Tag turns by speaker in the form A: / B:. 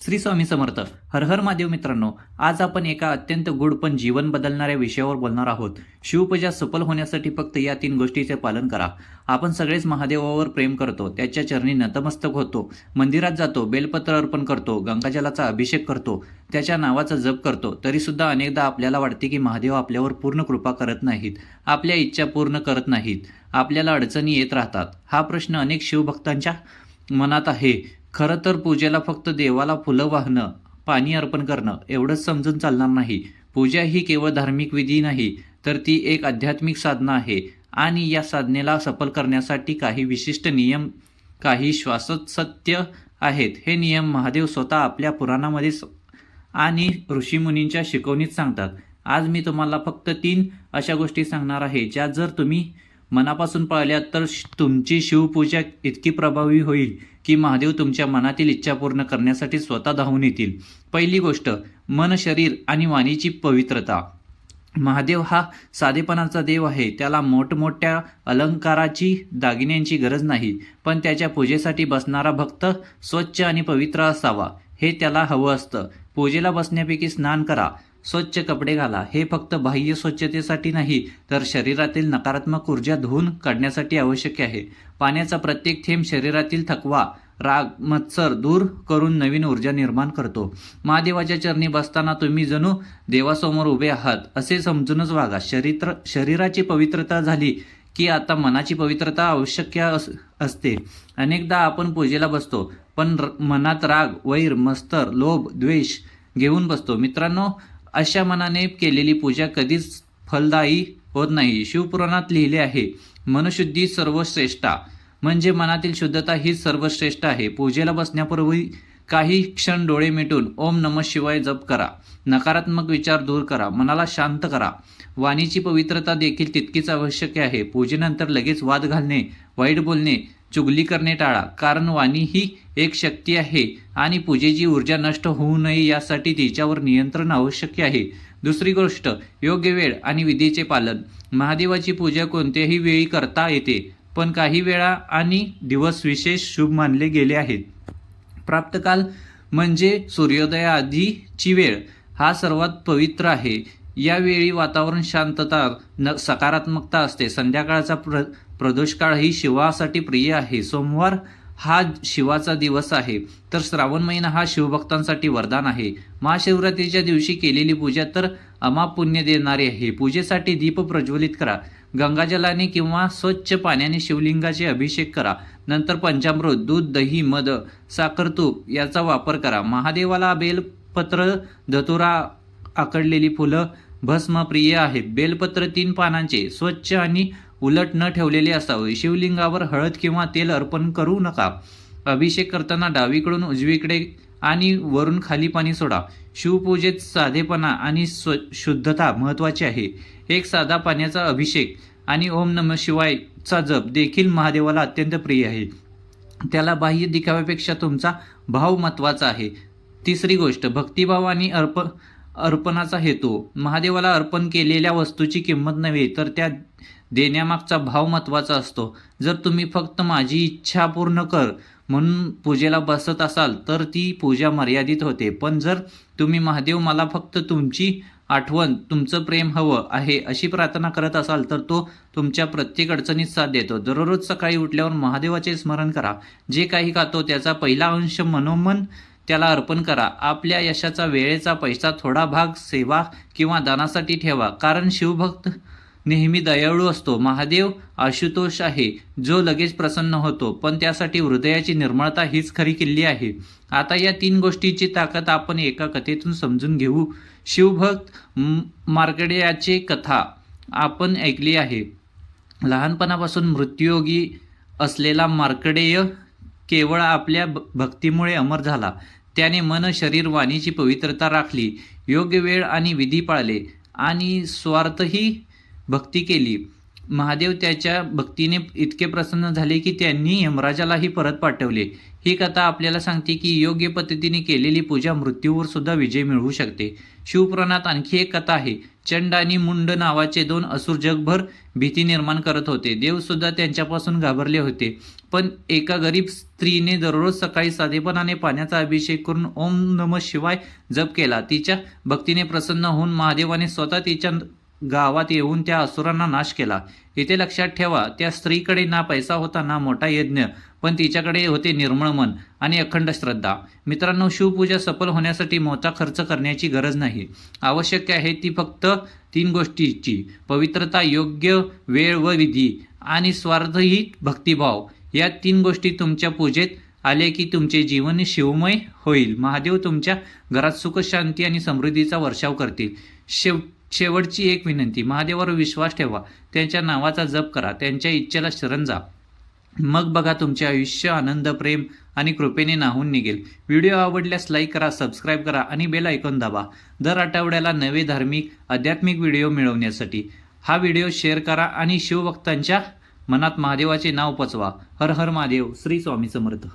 A: श्री स्वामी समर्थ हर हर महादेव मित्रांनो आज आपण एका अत्यंत गुड पण जीवन बदलणाऱ्या विषयावर बोलणार आहोत. शिवपूजा सफल होण्यासाठी फक्त या तीन गोष्टीचे पालन करा. आपण सगळेच महादेवावर प्रेम करतो त्याच्या चरणी नतमस्तक होतो मंदिरात जातो बेलपत्र अर्पण करतो गंगाजलाचा अभिषेक करतो त्याच्या नावाचा जप करतो तरीसुद्धा अनेकदा आपल्याला वाटते की महादेव आपल्यावर पूर्ण कृपा करत नाहीत आपल्या इच्छा पूर्ण करत नाहीत आपल्याला अडचणी येत राहतात. हा प्रश्न अनेक शिवभक्तांच्या मनात आहे. खरं तर पूजेला फक्त देवाला फुलं वाहणं पाणी अर्पण करणं एवढंच समजून चालणार नाही. पूजा ही केवळ धार्मिक विधी नाही तर ती एक आध्यात्मिक साधना आहे आणि या साधनेला सफल करण्यासाठी काही विशिष्ट नियम काही श्वासत सत्य आहेत. हे नियम महादेव स्वतः आपल्या पुराणामध्ये आणि ऋषीमुनींच्या शिकवणीत सांगतात. आज मी तुम्हाला फक्त तीन अशा गोष्टी सांगणार आहे ज्या जर तुम्ही मनापासून पाळल्या तर श- तुमची शिवपूजा इतकी प्रभावी होईल की महादेव तुमच्या मनातील इच्छा पूर्ण करण्यासाठी स्वतः धावून येतील. पहिली गोष्ट मन शरीर आणि वाणीची पवित्रता. महादेव हा साधेपणाचा देव आहे. त्याला मोठमोठ्या अलंकाराची दागिन्यांची गरज नाही. पण त्याच्या पूजेसाठी बसणारा भक्त स्वच्छ आणि पवित्र असावा. हे त्याला हवं असतं. पूजेला बसण्यापैकी स्नान करा. स्वच्छ कपडे घाला. हे फक्त बाह्य स्वच्छतेसाठी नाही तर शरीरातील नकारात्मक ऊर्जा धुवून काढण्यासाठी आवश्यक आहे. पाण्याचा प्रत्येक थेंब शरीरातील थकवा राग मत्सर दूर करून नवीन ऊर्जा निर्माण करतो. महादेवाच्या चरणी बसताना तुम्ही जणू देवासमोर उभे आहात असे समजूनच वागा. शरीर शरीराची पवित्रता झाली की आता मनाची पवित्रता आवश्यक अस असते. अनेकदा आपण पूजेला बसतो पण र- मनात राग वैर मस्तर लोभ द्वेष घेऊन बसतो. मित्रांनो अशा मनाने केलेली पूजा कधीच फलदायी होत नाही. शिवपुराणात लिहिले आहे मनशुद्धी सर्वश्रेष्ठा. म्हणजे मनातील शुद्धता ही सर्वश्रेष्ठ आहे. पूजेला बसण्यापूर्वी काही क्षण डोळे मिटून ओम नम शिवाय जप करा. नकारात्मक विचार दूर करा. मनाला शांत करा. वाणीची पवित्रता देखील तितकीच आवश्यक आहे. पूजेनंतर लगेच वाद घालणे वाईट बोलणे चुगली करणे टाळा. कारण वाणी ही एक शक्ती आहे आणि पूजेची ऊर्जा नष्ट होऊ नये यासाठी तिच्यावर नियंत्रण आवश्यक आहे. दुसरी गोष्ट योग्य वेळ आणि विधीचे पालन. महादेवाची पूजा कोणत्याही वेळी करता येते पण काही वेळा आणि दिवस विशेष शुभ मानले गेले आहेत. प्राप्तकाल म्हणजे सूर्योदयाआधीची वेळ. हा सर्वात पवित्र आहे. यावेळी वातावरण शांतता न सकारात्मकता असते. संध्याकाळचा प्र प्रदोष काळ ही शिवासाठी प्रिय आहे. सोमवार हा शिवाचा दिवस आहे. तर श्रावण महिना हा शिवभक्तांसाठी वरदान आहे. महाशिवरात्रीच्या दिवशी केलेली पूजा तर अमाप पुण्य देणारी आहे. पूजेसाठी दीप प्रज्वलित करा. गंगाजलाने किंवा स्वच्छ पाण्याने शिवलिंगाचे अभिषेक करा. नंतर पंचामृत दूध दही मध साखर तूप याचा वापर करा. महादेवाला बेलपत्र धतुरा आकडलेली फुलं भस्म प्रिय आहेत. बेलपत्र तीन पानांचे स्वच्छ आणि उलट न ठेवलेले असावे. शिवलिंगावर हळद किंवा तेल अर्पण करू नका. अभिषेक करताना डावीकडून उजवीकडे आणि वरून खाली पाणी सोडा. शिवपूजेत साधेपणा आणि स्व शुद्धता महत्त्वाची आहे. एक साधा पाण्याचा अभिषेक आणि ओम नम शिवायचा जप देखील महादेवाला अत्यंत प्रिय आहे. त्याला बाह्य दिखाव्यापेक्षा तुमचा भाव महत्त्वाचा आहे. तिसरी गोष्ट भक्तिभाव आणि अर्प अर्पणाचा हेतू. महादेवाला अर्पण केलेल्या वस्तूची किंमत नव्हे तर त्या देण्यामागचा भाव महत्त्वाचा असतो. जर तुम्ही फक्त माझी इच्छा पूर्ण कर म्हणून पूजेला बसत असाल तर ती पूजा मर्यादित होते. पण जर तुम्ही महादेव मला फक्त तुमची आठवण तुमचं प्रेम हवं आहे अशी प्रार्थना करत असाल तर तो तुमच्या प्रत्येक अडचणीत साथ देतो. दररोज सकाळी उठल्यावर महादेवाचे स्मरण करा. जे काही खातो त्याचा पहिला अंश मनोमन त्याला अर्पण करा. आपल्या यशाचा वेळेचा पैसा थोडा भाग सेवा किंवा दानासाठी ठेवा. कारण शिवभक्त नेहमी दयाळू असतो. महादेव आशुतोष आहे जो लगेच प्रसन्न होतो. पण त्यासाठी हृदयाची निर्मळता हीच खरी किल्ली आहे. आता या तीन गोष्टीची ताकद आपण एका कथेतून समजून घेऊ. शिवभक्त म- मार्कडेयाची कथा आपण ऐकली आहे. लहानपणापासून मृत्युयोगी असलेला मार्कडेय केवळ आपल्या भ- भक्तीमुळे अमर झाला. त्याने मन शरीर वाणीची पवित्रता राखली. योग्य वेळ आणि विधी पाळले आणि स्वार्थही भक्ती केली. महादेव त्याच्या भक्तीने इतके प्रसन्न झाले की त्यांनी यमराजालाही परत पाठवले. ही कथा आपल्याला सांगते की योग्य पद्धतीने केलेली पूजा मृत्यूवर सुद्धा विजय मिळवू शकते. शिवपुराणात आणखी एक कथा आहे. चंड आणि मुंड नावाचे दोन असुर जगभर भीती निर्माण करत होते. देव सुद्धा त्यांच्यापासून घाबरले होते. पण एका गरीब स्त्रीने दररोज सकाळी साधेपणाने पाण्याचा अभिषेक करून ओम नम शिवाय जप केला. तिच्या भक्तीने प्रसन्न होऊन महादेवाने स्वतः तिच्या गावात येऊन त्या असुरांना नाश केला. इथे लक्षात ठेवा त्या स्त्रीकडे ना पैसा होता ना मोठा यज्ञ पण तिच्याकडे होते निर्मळ मन आणि अखंड श्रद्धा. मित्रांनो शिवपूजा सफल होण्यासाठी मोठा खर्च करण्याची गरज नाही. आवश्यक आहे ती फक्त तीन गोष्टीची. पवित्रता योग्य वेळ व विधी आणि स्वार्थही भक्तिभाव. या तीन गोष्टी तुमच्या पूजेत आले की तुमचे जीवन शिवमय होईल. महादेव तुमच्या घरात सुख शांती आणि समृद्धीचा वर्षाव करतील. शेव शेवटची एक विनंती. महादेवावर विश्वास ठेवा. त्यांच्या नावाचा जप करा. त्यांच्या इच्छेला शरण जा. मग बघा तुमचे आयुष्य आनंद प्रेम आणि कृपेने नाहून निघेल. व्हिडिओ आवडल्यास लाईक करा सबस्क्राईब करा आणि बेल ऐकून दाबा. दर आठवड्याला नवे धार्मिक आध्यात्मिक व्हिडिओ मिळवण्यासाठी. हा व्हिडिओ शेअर करा आणि शिवभक्तांच्या मनात महादेवाचे नाव पचवा. हर हर महादेव. श्री स्वामी समर्थ.